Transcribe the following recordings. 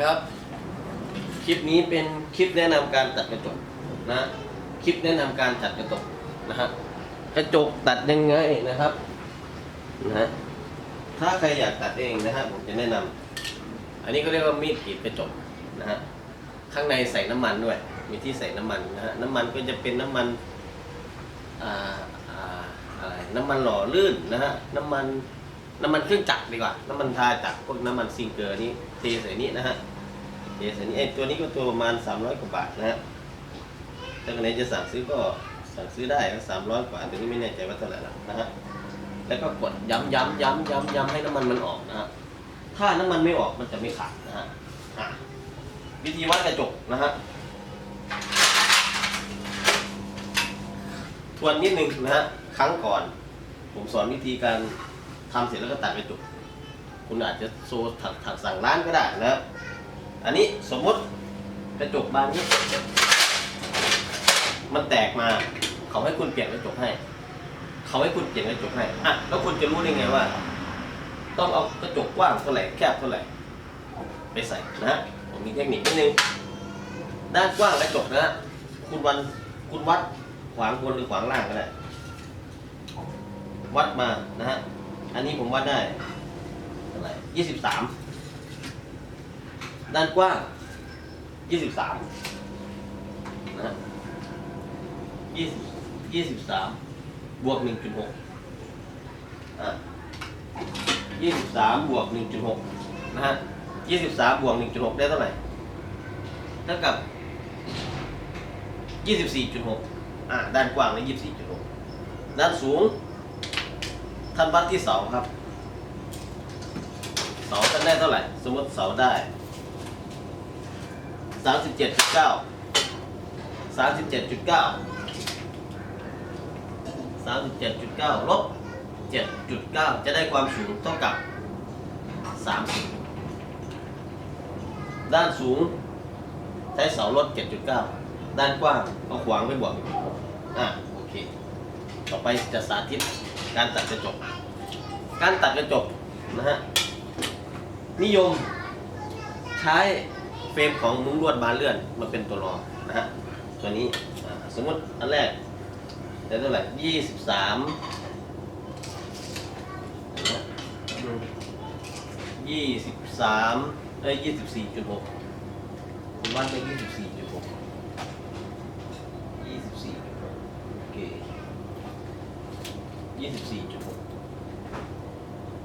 ครับ คลิปนี้เป็นคลิปแนะนำการตัดกระจกนะ คลิปแนะนำการตัดกระจกนะฮะกระจกตัดยังไงนะครับนะฮะถ้าใครอยากตัดเองนะฮะผมจะแนะนำอันนี้ก็เรียกว่ามีดกรีดกระจกนะฮะข้างในใส่น้ำมันด้วย มีที่ใส่น้ำมันนะฮะน้ำมันก็จะเป็นน้ำมันอ่าอ่าอะไร น้ำมันหล่อลื่นนะฮะน้ำมัน น้ำมันเครื่องจักรดีกว่า น้ำมันทาจักรพวกน้ำมันซิงเกอร์นี่เทใส่นี้นะฮะเทใส่นี้ไอ้ตัวนี้ก็ตัวประมาณ 300 กว่าบาทนะฮะถ้าคนไหนจะสั่งซื้อก็สั่งซื้อได้สามร้อยกว่าตัวนี้ไม่แน่ใจว่าเท่าไหร่นะฮะแล้วก็กดย้ำย้ำย้ำย้ำย้ำให้น้ำมันมันออกนะฮะถ้าน้ำมันไม่ออกมันจะไม่ขาดนะฮะวิธีวัดกระจกนะฮะทวนนิดนึงนะฮะครั้งก่อน ผมสอนวิธีการ ทำเสร็จแล้วก็ตัดกระจกคุณอาจจะโซถักถักสั่งร้านก็ได้นะครับอันนี้สมมติกระจกบานนี้ มันแตกมาเขาให้คุณเปลี่ยนกระจกให้ เขาให้คุณเปลี่ยนกระจกให้อะแล้วคุณจะรู้ได้ไงว่า ต้องเอากระจกกว้างเท่าไหร่แคบเท่าไหร่ไปใส่นะผมมีเทคนิคนิดนึงด้านกว้างกระจกนะฮะคุณวันคุณวัดขวางบนหรือขวางล่างก็ได้วัดมานะฮะ อันนี้ผมวัดได้เท่าไหร่ยี่สิบสามด้านกว้างยี่สิบสามนะยี่สิบยี่สิบสามบวกหนึ่งจุดหกอะยี่สิบสามบวกหนึ่งจุดหกนะฮะยี่สิบสามบวกหนึ่งจุดหกได้เท่าไหร่เท่ากับยี่สิบสี่จุดหกอะด้านกว้างได้ยี่สิบสี่จุดหกด้านสูง ท่านวัดที่เสาครับ เสาท่านได้เท่าไหร่ สมมติเสาได้สามสิบเจ็ดจุดเก้าสามสิบเจ็ดจุดเก้าสามสิบเจ็ดจุดเก้าลบเจ็ดจุดเก้าจะได้ความสูงเท่ากับสามสิบด้านสูงใช้เสาลดเจ็ดจุดเก้าด้านกว้างเอาขวางไปบวกอะโอเค ต่อไปจะสาธิต การตัดกระจก การตัดกระจกนะฮะนิยมใช้เฟรมของมุ้งลวดบานเลื่อนมาเป็นตัวรองนะฮะตัวนี้สมมติอันแรกได้เท่าไหร่ยี่สิบสามยี่สิบสามเอ้ยยี่สิบสี่จุดหกผมวัดไปยี่สิบสี่จุดหกยี่สิบสี่จุดหกโอเค ยี่สิบสี่จุดหก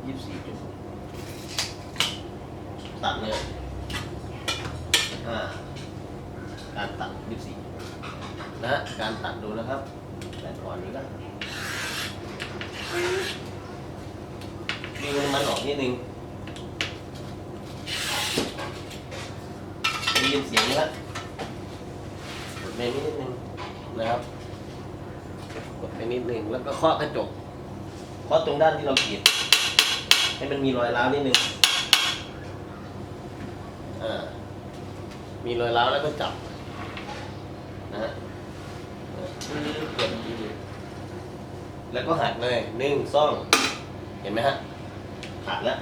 ยี่สิบสี่จุดหกตัดเลยอ่าการตัดยี่สี่นะฮะการตัดดูนะครับแต่ก่อนนี้ก็ดึงมันออกนิดนึงได้ยินเสียงแล้วกดไปนิดนึงนะครับกดไปนิดนึงแล้วก็เคาะกระจก เคาะตรงด้านที่เรากรีดให้มันมีรอยร้าวนิดนึงอ่ามีรอยร้าวแล้วก็จับนะฮะแล้วก็หักเลยหนึ่งซ่อง เห็นไหมฮะหักแล้ว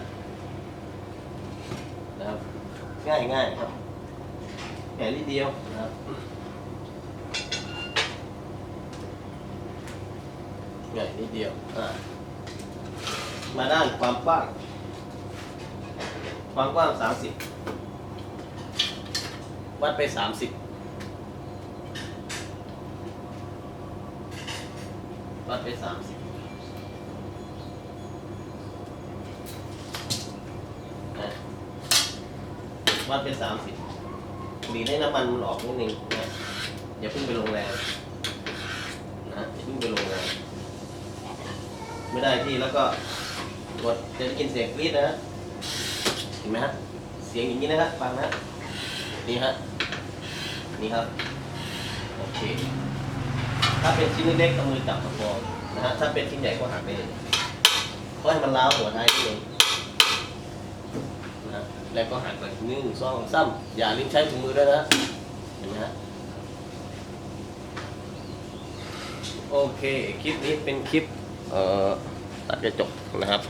นะครับ ง่ายง่ายครับแค่นิดเดียวนะครับง่ายนิดเดียวอ่า มาด้านความกว้าง ความกว้างสามสิบวัดไปสามสิบวัดไปสามสิบวัดไปสามสิบบีบให้น้ำมันมันออกนิดนึงนะอย่าเพิ่งไปลงแรงนะอย่าเพิ่งไปลงแรงไม่ได้ที่แล้วก็ กดจะได้ยินเสียงกรี๊ดนะฮะเห็นไหมฮะเสียงอย่างนี้นะครับฟังนะนี่ฮะนี่ครับโอเคถ้าเป็นชิ้นเล็กๆเอามือจับประคองนะฮะถ้าเป็นชิ้นใหญ่ก็หักไปเลยก็ให้มันล้าวหัวท้ายนิดนึงนะแล้วก็หักไปหนึ่งสองสามอย่าลืมใช้ถุงมือด้วยนะเห็นไหมฮะโอเค คลิปนี้เป็นคลิป เอ่อ ตัดกระจกนะครับ